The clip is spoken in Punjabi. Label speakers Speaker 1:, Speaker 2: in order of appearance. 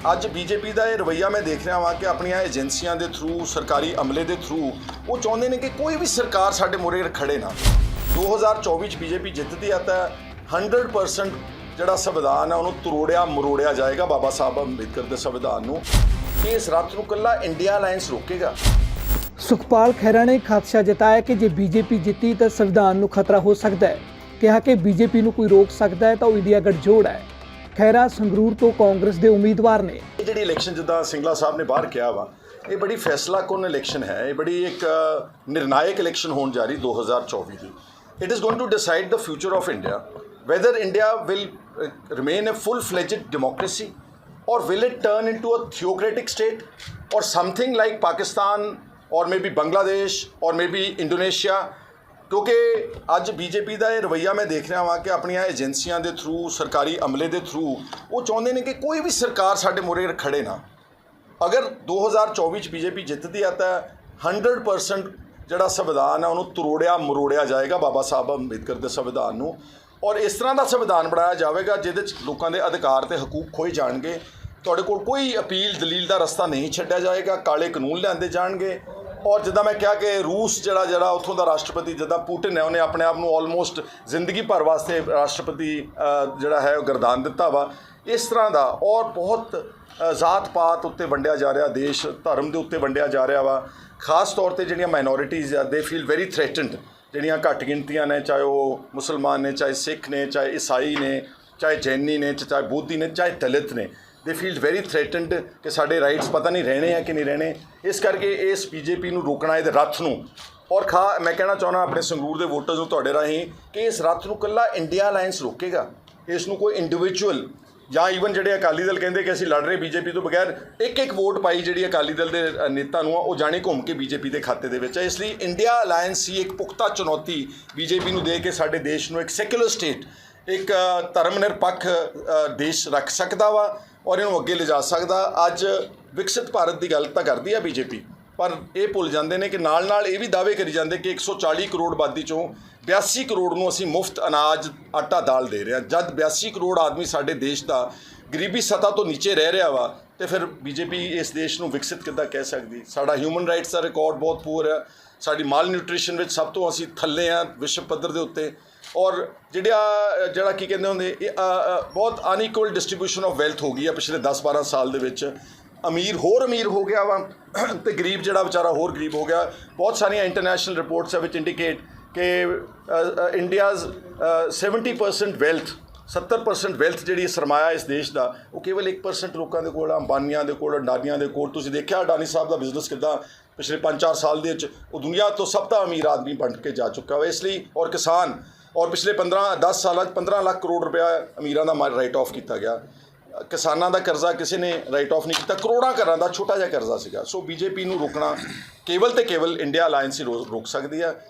Speaker 1: ਅੱਜ ਬੀਜੇਪੀ ਦਾ ਇਹ ਰਵਈਆ ਮੈਂ ਦੇਖ ਰਿਹਾ ਵਾਂ ਕਿ ਆਪਣੀਆਂ ਏਜੰਸੀਆਂ ਦੇ ਥਰੂ ਸਰਕਾਰੀ ਅਮਲੇ ਦੇ ਥਰੂ ਉਹ ਚਾਹੁੰਦੇ ਨੇ ਕਿ ਕੋਈ ਵੀ ਸਰਕਾਰ ਸਾਡੇ ਮੂਹਰੇ ਖੜੇ ਨਾ 2024 ਚ ਬੀਜੇਪੀ ਜਿੱਤਦੀ ਆ ਤਾਂ 100% ਜਿਹੜਾ ਸੰਵਿਧਾਨ ਹੈ ਉਹਨੂੰ ਤਰੋੜਿਆ, ਮਰੋੜਿਆ ਜਾਏਗਾ ਬਾਬਾ ਸਾਹਿਬ ਅੰਬੇਦਕਰ ਦੇ ਸੰਵਿਧਾਨ ਨੂੰ। ਕਿ ਇਸ ਰਾਤ ਨੂੰ ਕੱਲਾ ਇੰਡੀਆ ਅਲਾਈਅੰਸ ਰੋਕੇਗਾ?
Speaker 2: ਸੁਖਪਾਲ ਖਹਿਰਾ ਨੇ ਖਦਸ਼ਾ ਜਤਾਇਆ ਕਿ ਜੇ ਬੀਜੇਪੀ ਜਿੱਤੀ ਤਾਂ ਸੰਵਿਧਾਨ ਨੂੰ ਖਤਰਾ ਹੋ ਸਕਦਾ ਹੈ। ਕਿਹਾ ਕਿ ਬੀਜੇਪੀ ਨੂੰ ਕੋਈ ਰੋਕ ਸਕਦਾ ਹੈ ਤਾਂ ਉਹ ਇੰਡੀਆ ਗੱਠਜੋੜ ਹੈ। ਖਹਿਰਾ ਸੰਗਰੂਰ ਤੋਂ ਕਾਂਗਰਸ ਦੇ ਉਮੀਦਵਾਰ ਨੇ
Speaker 1: ਇਹ ਜਿਹੜੀ ਇਲੈਕਸ਼ਨ ਜਿੱਦਾਂ ਸਿੰਗਲਾ ਸਾਹਿਬ ਨੇ ਬਾਹਰ ਕਿਹਾ ਵਾ ਇਹ ਬੜੀ ਫੈਸਲਾ ਕੁਨ ਇਲੈਕਸ਼ਨ ਹੈ ਇਹ ਬੜੀ ਇੱਕ ਅ, ਨਿਰਣਾਇਕ ਇਲੈਕਸ਼ਨ ਹੋਣ ਜਾ ਰਹੀ 2024 ਦੀ it is going to decide the future of India whether India will remain a full fledged democracy or will it turn into a theocratic state or something like Pakistan or maybe Bangladesh or maybe Indonesia ਕਿਉਂਕਿ ਅੱਜ ਬੀਜੇਪੀ ਦਾ ਇਹ ਰਵਈਆ ਮੈਂ ਦੇਖ ਰਿਹਾ ਹਾਂ ਕਿ ਆਪਣੀਆਂ ਏਜੰਸੀਆਂ ਦੇ ਥਰੂ ਸਰਕਾਰੀ ਅਮਲੇ ਦੇ ਥਰੂ ਉਹ ਚਾਹੁੰਦੇ ਨੇ ਕਿ ਕੋਈ ਵੀ ਸਰਕਾਰ ਸਾਡੇ ਮੂਹਰੇ ਖੜੇ ਨਾ। ਅਗਰ 2024 ਚ ਬੀਜੇਪੀ ਜਿੱਤਦੀ ਆ ਤਾਂ 100% ਜਿਹੜਾ ਸੰਵਿਧਾਨ ਹੈ ਉਹਨੂੰ ਤਰੋੜਿਆ, ਮਰੋੜਿਆ ਜਾਏਗਾ ਬਾਬਾ ਸਾਹਿਬ ਅੰਬੇਦਕਰ ਦੇ ਸੰਵਿਧਾਨ ਨੂੰ। ਔਰ ਇਸ ਤਰ੍ਹਾਂ ਦਾ ਸੰਵਿਧਾਨ ਬਣਾਇਆ ਜਾਵੇਗਾ ਜਿਹਦੇ ਚ ਲੋਕਾਂ ਦੇ ਅਧਿਕਾਰ ਤੇ ਹਕੂਕ ਖੋਏ ਜਾਣਗੇ। ਤੁਹਾਡੇ ਕੋਲ ਕੋਈ ਅਪੀਲ ਦਲੀਲ ਦਾ ਰਸਤਾ ਨਹੀਂ ਛੱਡਿਆ ਜਾਏਗਾ, ਕਾਲੇ ਕਾਨੂੰਨ ਲਿਆਂਦੇ ਜਾਣਗੇ। ਔਰ ਜਿੱਦਾਂ ਮੈਂ ਕਿਹਾ ਕਿ ਰੂਸ ਜਿਹੜਾ ਜਿਹੜਾ ਉੱਥੋਂ ਦਾ ਰਾਸ਼ਟਰਪਤੀ ਜਿੱਦਾਂ ਪੁਟਿਨ ਹੈ, ਉਹਨੇ ਆਪਣੇ ਆਪ ਨੂੰ ਆਲਮੋਸਟ ਜ਼ਿੰਦਗੀ ਭਰ ਵਾਸਤੇ ਰਾਸ਼ਟਰਪਤੀ ਜਿਹੜਾ ਹੈ, ਉਹ ਗਰਦਾਨ ਦਿੱਤਾ ਵਾ। ਇਸ ਤਰ੍ਹਾਂ ਦਾ ਔਰ ਬਹੁਤ ਜ਼ਾਤ ਪਾਤ ਉੱਤੇ ਵੰਡਿਆ ਜਾ ਰਿਹਾ, ਦੇਸ਼ ਧਰਮ ਦੇ ਉੱਤੇ ਵੰਡਿਆ ਜਾ ਰਿਹਾ ਵਾ। ਖਾਸ ਤੌਰ ਤੇ ਜਿਹੜੀਆਂ ਮਾਈਨੋਰਿਟੀਜ਼ ਆ ਦੇ ਫੀਲ ਵੈਰੀ ਥ੍ਰੈਟਨਡ ਜਿਹੜੀਆਂ ਘੱਟ ਗਿਣਤੀਆਂ ਨੇ, ਚਾਹੇ ਉਹ ਮੁਸਲਮਾਨ ਨੇ, ਚਾਹੇ ਸਿੱਖ ਨੇ, ਚਾਹੇ ਈਸਾਈ ਨੇ, ਚਾਹੇ ਜੈਨੀ ਨੇ, ਚਾਹੇ ਬੋਧੀ ਨੇ, ਚਾਹੇ ਦਲਿਤ ਨੇ। ਦੇ ਫੀਲ ਵੈਰੀ ਥ੍ਰੈਟਨਡ ਕਿ ਸਾਡੇ ਰਾਈਟਸ ਪਤਾ ਨਹੀਂ ਰਹਿਣੇ ਆ ਕਿ ਨਹੀਂ ਰਹਿਣੇ। ਇਸ ਕਰਕੇ ਇਸ ਬੀਜੇਪੀ ਨੂੰ ਰੋਕਣਾ, ਇਹਦੇ ਰੱਥ ਨੂੰ। ਔਰ ਖਾ, ਮੈਂ ਕਹਿਣਾ ਚਾਹੁੰਦਾ ਆਪਣੇ ਸੰਗਰੂਰ ਦੇ ਵੋਟਰਸ ਨੂੰ ਤੁਹਾਡੇ ਰਾਹੀਂ ਕਿ ਇਸ ਰੱਥ ਨੂੰ ਕੱਲਾ ਇੰਡੀਆ ਅਲਾਈਅੰਸ ਰੋਕੇਗਾ। ਇਸ ਨੂੰ ਕੋਈ ਇੰਡੀਵਿਜੂਅਲ ਜਾਂ ਈਵਨ ਜਿਹੜੇ ਅਕਾਲੀ ਦਲ ਕਹਿੰਦੇ ਕਿ ਅਸੀਂ ਲੜ ਰਹੇ ਬੀਜੇਪੀ ਤੋਂ ਬਗੈਰ ਇੱਕ ਇੱਕ ਵੋਟ ਪਾਈ ਜਿਹੜੀ ਅਕਾਲੀ ਦਲ ਦੇ ਨੇਤਾ ਨੂੰ ਆ, ਉਹ ਜਾਣੇ ਘੁੰਮ ਕੇ ਬੀਜੇਪੀ ਦੇ ਖਾਤੇ ਦੇ ਵਿੱਚ ਹੈ ਇਸ ਲਈ ਇੰਡੀਆ ਅਲਾਈਅੰਸ ਹੀ ਇੱਕ ਪੁਖਤਾ ਚੁਣੌਤੀ ਬੀਜੇਪੀ ਨੂੰ ਦੇ ਕੇ ਸਾਡੇ ਦੇਸ਼ ਨੂੰ ਇੱਕ ਸੈਕੂਲਰ ਸਟੇਟ ਇੱਕ ਧਰਮ ਨਿਰਪੱਖ ਦੇਸ਼ ਰੱਖ ਸਕਦਾ ਵਾ। ਔਰ ਇਹਨੂੰ ਅੱਗੇ ਲਿਜਾ ਸਕਦਾ। ਅੱਜ ਵਿਕਸਿਤ ਭਾਰਤ ਦੀ ਗੱਲ ਤਾਂ ਕਰਦੀ ਆ ਬੀਜੇਪੀ, ਪਰ ਇਹ ਭੁੱਲ ਜਾਂਦੇ ਨੇ ਕਿ ਨਾਲ ਨਾਲ ਇਹ ਵੀ ਦਾਅਵੇ ਕਰੀ ਜਾਂਦੇ ਕਿ 140 ਕਰੋੜ ਆਬਾਦੀ ਚੋਂ 82 ਕਰੋੜ ਨੂੰ ਅਸੀਂ ਮੁਫਤ ਅਨਾਜ ਆਟਾ ਦਾਲ ਦੇ ਰਹੇ ਹਾਂ। ਜਦ 82 ਕਰੋੜ ਆਦਮੀ ਸਾਡੇ ਦੇਸ਼ ਦਾ ਗਰੀਬੀ ਸਤਾ ਤੋਂ ਨੀਚੇ ਰਹਿ ਰਿਹਾ ਵਾ ਤੇ ਫਿਰ ਬੀਜੇਪੀ ਇਸ ਦੇਸ਼ ਨੂੰ ਵਿਕਸਿਤ ਕਿੱਦਾਂ ਕਹਿ ਸਕਦੀ? ਸਾਡਾ ਹਿਊਮਨ ਰਾਈਟਸ ਦਾ ਰਿਕਾਰਡ ਬਹੁਤ ਪੂਰ ਹੈ ਸਾਡੀ ਮਾਲ ਨਿਊਟ੍ਰੀਸ਼ਨ ਵਿੱਚ ਸਭ ਤੋਂ ਅਸੀਂ ਥੱਲੇ ਆ ਵਿਸ਼ਵ ਪੱਧਰ ਦੇ ਉੱਤੇ। ਔਰ ਜਿਹੜਾ ਜਿਹੜਾ ਕੀ ਕਹਿੰਦੇ ਹੁੰਦੇ ਇਹ, ਬਹੁਤ ਅਨਈਕੁਅਲ ਡਿਸਟ੍ਰੀਬਿਊਸ਼ਨ ਆਫ ਵੈਲਥ ਹੋ ਗਈ ਆ ਪਿਛਲੇ 10-12 ਸਾਲ ਦੇ ਵਿੱਚ। ਅਮੀਰ ਹੋਰ ਅਮੀਰ ਹੋ ਗਿਆ ਵਾ ਤੇ ਗਰੀਬ ਜਿਹੜਾ ਵਿਚਾਰਾ ਹੋਰ ਗਰੀਬ ਹੋ ਗਿਆ। ਬਹੁਤ ਸਾਰੀਆਂ ਇੰਟਰਨੈਸ਼ਨਲ ਰਿਪੋਰਟਸ ਹੈ ਵਿੱਚ ਇੰਡੀਕੇਟ ਕਿ ਇੰਡੀਆਜ਼ 70% ਵੈਲਥ 70% ਵੈਲਥ ਜਿਹੜੀ ਸਰਮਾਇਆ ਇਸ ਦੇਸ਼ ਦਾ, ਉਹ ਕੇਵਲ 1% ਲੋਕਾਂ ਦੇ ਕੋਲ ਅੰਬਾਨੀਆਂ ਦੇ ਕੋਲ ਅਡਾਨੀਆਂ ਦੇ ਕੋਲ। ਤੁਸੀਂ ਦੇਖਿਆ ਅਡਾਨੀ ਸਾਹਿਬ ਦਾ ਬਿਜ਼ਨਸ ਕਿੱਦਾਂ ਪਿਛਲੇ 5-4 ਸਾਲ ਦੇ ਵਿੱਚ, ਉਹ ਦੁਨੀਆ ਤੋਂ ਸਭ ਤੋਂ ਅਮੀਰ ਆਦਮੀ ਬਣ ਕੇ ਜਾ ਚੁੱਕਾ ਵਾ ਇਸ ਲਈ ਔਰ ਕਿਸਾਨ, ਔਰ ਪਿਛਲੇ 15 10 ਸਾਲਾਂ 'ਚ 15 ਲੱਖ ਕਰੋੜ ਰੁਪਇਆ ਅਮੀਰਾਂ ਦਾ ਰਾਈਟ ਆਫ ਕੀਤਾ ਗਿਆ। ਕਿਸਾਨਾਂ ਦਾ ਕਰਜ਼ਾ ਕਿਸੇ ਨੇ ਰਾਈਟ ਆਫ ਨਹੀਂ ਕੀਤਾ, ਕਰੋੜਾਂ ਘਰਾਂ ਦਾ ਛੋਟਾ ਜਿਹਾ ਕਰਜ਼ਾ ਸੀਗਾ। ਸੋ ਬੀਜੇਪੀ ਨੂੰ ਰੋਕਣਾ ਕੇਵਲ ਤੇ ਕੇਵਲ ਇੰਡੀਆ ਅਲਾਈਅੰਸ ਹੀ ਰੋ- ਰੋਕ ਸਕਦੀ ਹੈ।